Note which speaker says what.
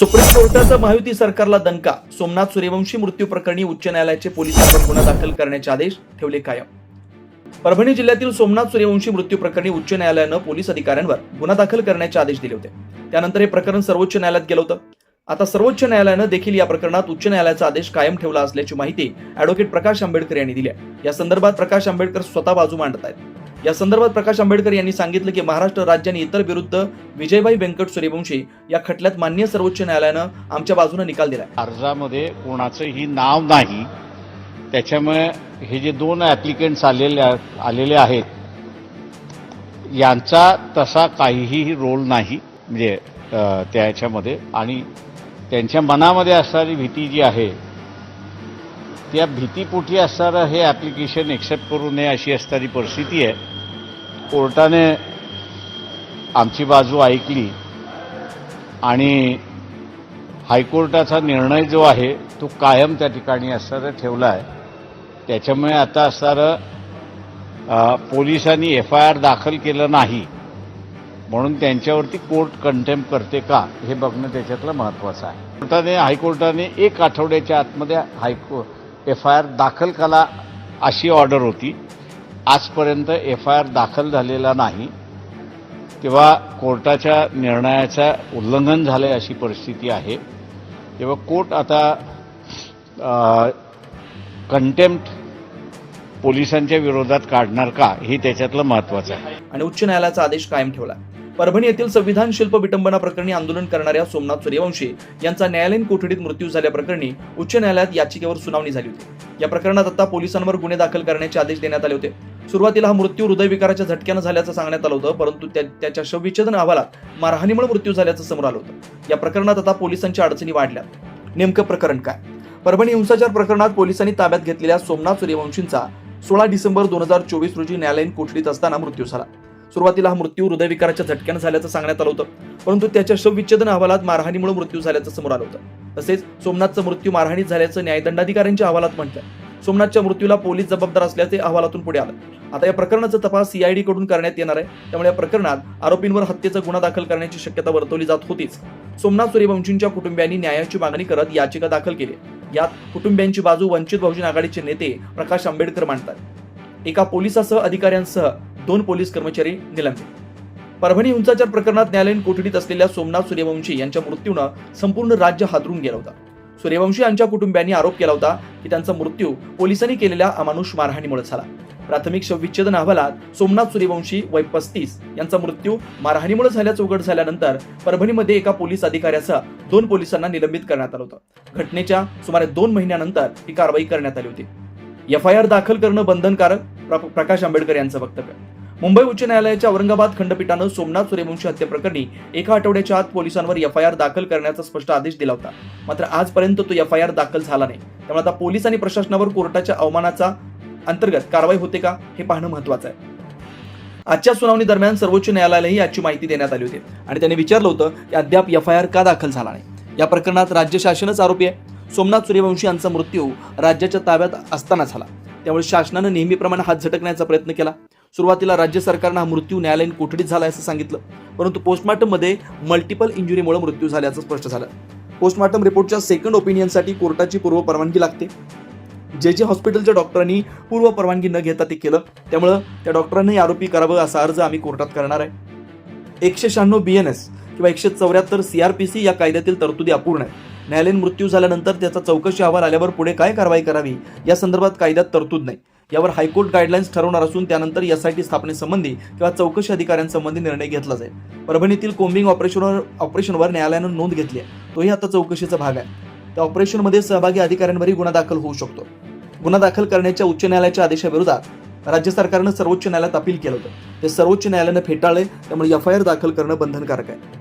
Speaker 1: Supreme कोर्टाचा महायुती सरकारला दणका. सोमनाथ सूर्यवंशी मृत्यू प्रकरणी उच्च न्यायालयाचे पोलिसांवर गुन्हा दाखल करण्याचे आदेश ठेवले कायम. परभणी जिल्ह्यातील सोमनाथ सूर्यवंशी मृत्यू प्रकरणी उच्च न्यायालयानं पोलीस अधिकाऱ्यांवर गुन्हा दाखल करण्याचे आदेश दिले होते. त्यानंतर हे प्रकरण सर्वोच्च न्यायालयात गेलं होतं. आता सर्वोच्च न्यायालयानं देखील या प्रकरणात उच्च न्यायालयाचा आदेश कायम ठेवला असल्याची माहिती अॅडव्होकेट प्रकाश आंबेडकर यांनी दिली या संदर्भात प्रकाश आंबेडकर स्वतः बाजू मांडत आहेत या संदर्भात प्रकाश आंबेडकर यांनी सांगितलं की महाराष्ट्र राज्याने इतर विरुद्ध विजयभाई व्यंकट सूर्यवंशी या खटल्यात मान्य सर्वोच्च न्यायालयानं आमच्या बाजूने निकाल दिला
Speaker 2: अर्जामध्ये कोणाचंही नाव नाही. त्याच्यामुळे हे जे दोन ॲप्लिकेंट्स आलेले आलेले आहेत यांचा तसा काहीही रोल नाही म्हणजे त्याच्यामध्ये आणि त्यांच्या मनामध्ये असणारी भीती जी आहे त्या भीतीपोटी असणारं हे ॲप्लिकेशन एक्सेप्ट करू नये अशी असणारी परिस्थिती आहे. कोर्टाने आमची बाजू ऐकली आणि हायकोर्टाचा निर्णय जो आहे तो कायम त्या ठिकाणी असणारा ठेवला आहे त्याच्यामुळे आता असणारं पोलिसांनी एफ आय आर दाखल केलं नाही म्हणून त्यांच्यावरती कोर्ट कंटेम्प करते का हे बघणं त्याच्यातलं महत्त्वाचं आहे. कोर्टाने हायकोर्टाने एक आठवड्याच्या आतमध्ये हायको एफ आय आर दाखल करा अशी ऑर्डर होती. आजपर्यंत एफ आय आर दाखल झालेला नाही तेव्हा कोर्टाच्या निर्णयाचं उल्लंघन झालं आहे अशी परिस्थिती आहे. तेव्हा कोर्ट आता कंटेम्प्ट पोलिसांच्या विरोधात काढणार का हे त्याच्यातलं महत्वाचं आहे.
Speaker 1: आणि उच्च न्यायालयाचा आदेश कायम ठेवला परभणी येथील संविधान शिल्प विटंबना प्रकरणी आंदोलन करणाऱ्या सोमनाथ सूर्यवंशी यांचा न्यायालयीन कोठडीत मृत्यू झाल्याप्रकरणी उच्च न्यायालयात याचिकेवर सुनावणी झाली होती. या प्रकरणात आता पोलिसांवर गुन्हे दाखल करण्याचे आदेश देण्यात आले होते. सुरुवातीला हा मृत्यू हृदयविकाराच्या झटक्यानं झाल्याचं सांगण्यात आलं होतं परंतु त्याच्या शवविच्छेदन अहवालात मारहाणीमुळे मृत्यू झाल्याचं समोर आलं होतं. या प्रकरणात आता पोलिसांच्या अडचणी वाढल्या नेमकं प्रकरण काय? परभणी हिंसाचार प्रकरणात पोलिसांनी ताब्यात घेतलेल्या सोमनाथ सूर्यवंशींचा सोळा डिसेंबर दोन हजार चोवीस रोजी न्यायालयीन कोठडीत असताना मृत्यू झाला. सुरुवातीला हा मृत्यू हृदयविकाराच्या झटक्यानं झाल्याचं सांगण्यात आलं होतं परंतु त्याच्या शवविच्छेदन अहवालात मारहाणीमुळे मृत्यू झाल्याचं समोर आलं होतं. तसेच सोमनाथचा मृत्यू मारहाणीत झाल्याचं न्यायदंडाधिकाऱ्यांच्या अहवालात म्हटलं सोमनाथच्या मृत्यूला पोलीस जबाबदार असल्याचे अहवालातून पुढे आलं. आता या प्रकरणाचा तपास सीआयडी कडून करण्यात येणार आहे. त्यामुळे या प्रकरणात आरोपींवर हत्येचा गुन्हा दाखल करण्याची शक्यता वर्तवली जात होतीच. सोमनाथ सूर्यवंशींच्या कुटुंबियांनी न्यायाची मागणी करत याचिका दाखल केली. यात कुटुंबियांची बाजू वंचित बहुजन आघाडीचे नेते प्रकाश आंबेडकर मांडतात. एका पोलिसासह अधिकाऱ्यांसह दोन पोलीस कर्मचारी निलंबित. परभणी हिंसाचार प्रकरणात न्यायालयीन कोठडीत असलेल्या सोमनाथ सूर्यवंशी यांच्या मृत्यूनं संपूर्ण राज्य हादरून गेलं होतं. सूर्यवंशी यांच्या कुटुंबियांनी आरोप केला होता की त्यांचा मृत्यू पोलिसांनी केलेल्या अमानुष मारहाणीमुळे झाला. प्राथमिक शवविच्छेदन अहवालात सोमनाथ सूर्यवंशी वय पस्तीस यांचा मृत्यू मारहाणीमुळे झाल्याचं उघड झाल्यानंतर परभणीमध्ये एका पोलीस अधिकाऱ्यासह दोन पोलिसांना निलंबित करण्यात आलं होतं. घटनेच्या सुमारे दोन महिन्यानंतर ही कारवाई करण्यात आली होती. एफ आय आर दाखल करणं बंधनकारक प्रकाश आंबेडकर यांचं वक्तव्य. मुंबई उच्च न्यायालयाच्या औरंगाबाद खंडपीठानं सोमनाथ सूर्यवंशी हत्येप्रकरणी एका आठवड्याच्या आत पोलिसांवर एफ आय आर दाखल करण्याचा स्पष्ट आदेश दिला होता. मात्र आजपर्यंत तो एफ आय आर दाखल झाला नाही. त्यामुळे आता पोलीस आणि प्रशासनावर कोर्टाच्या अवमानाचा अंतर्गत कारवाई होते का हे पाहणं महत्वाचं आहे. आजच्या सुनावणी दरम्यान सर्वोच्च न्यायालयालाही याची माहिती देण्यात आली होती आणि त्यांनी विचारलं होतं की अद्याप एफ आय आर का दाखल झाला नाही. या प्रकरणात राज्य शासनच आरोपी आहे. सोमनाथ सूर्यवंशी यांचा मृत्यू राज्याच्या ताब्यात असताना झाला. त्यामुळे शासनानं नेहमीप्रमाणे हात झटकण्याचा प्रयत्न केला. सुरुवातीला राज्य सरकारनं हा मृत्यू न्यायालयीन कोठडीत झाला असं सांगितलं. परंतु पोस्टमार्टममध्ये मल्टिपल इंजुरीमुळे मृत्यू झाल्याचं स्पष्ट झालं. पोस्टमार्टम रिपोर्टच्या सेकंड ओपिनियनसाठी कोर्टाची पूर्व परवानगी लागते. जे जे हॉस्पिटलच्या डॉक्टरांनी पूर्व परवानगी न घेता ते केलं त्यामुळं त्या डॉक्टरांनाही आरोपी करावं असा अर्ज आम्ही कोर्टात करणार आहे. एकशे शहाण्णव बी एन एस किंवा एकशे चौऱ्याहत्तर सी आर पी सी या कायद्यातील तरतुदी अपूर्ण आहे न्यायालयीन मृत्यू झाल्यानंतर त्याचा चौकशी अहवाल आल्यावर पुढे काय कारवाई करावी या संदर्भात कायद्यात तरतूद नाही. यावर हायकोर्ट गाईडलाईन्स ठरवणार असून त्यानंतर एस आय टी स्थापनेसंबंधी किंवा चौकशी अधिकाऱ्यांसंबंधी निर्णय घेतला जाईल. परभणीतील कोम्बिंग ऑपरेशनवर ऑपरेशनवर न्यायालयानं नोंद घेतली आहे. तोही आता चौकशीचा भाग आहे. त्या ऑपरेशनमध्ये सहभागी अधिकाऱ्यांवरही गुन्हा दाखल होऊ शकतो. गुन्हा दाखल करण्याच्या उच्च न्यायालयाच्या आदेशाविरोधात राज्य सरकारनं सर्वोच्च न्यायालयात अपील केलं होतं. ते सर्वोच्च न्यायालयानं फेटाळले त्यामुळे एफ आय आर दाखल करणं बंधनकारक आहे.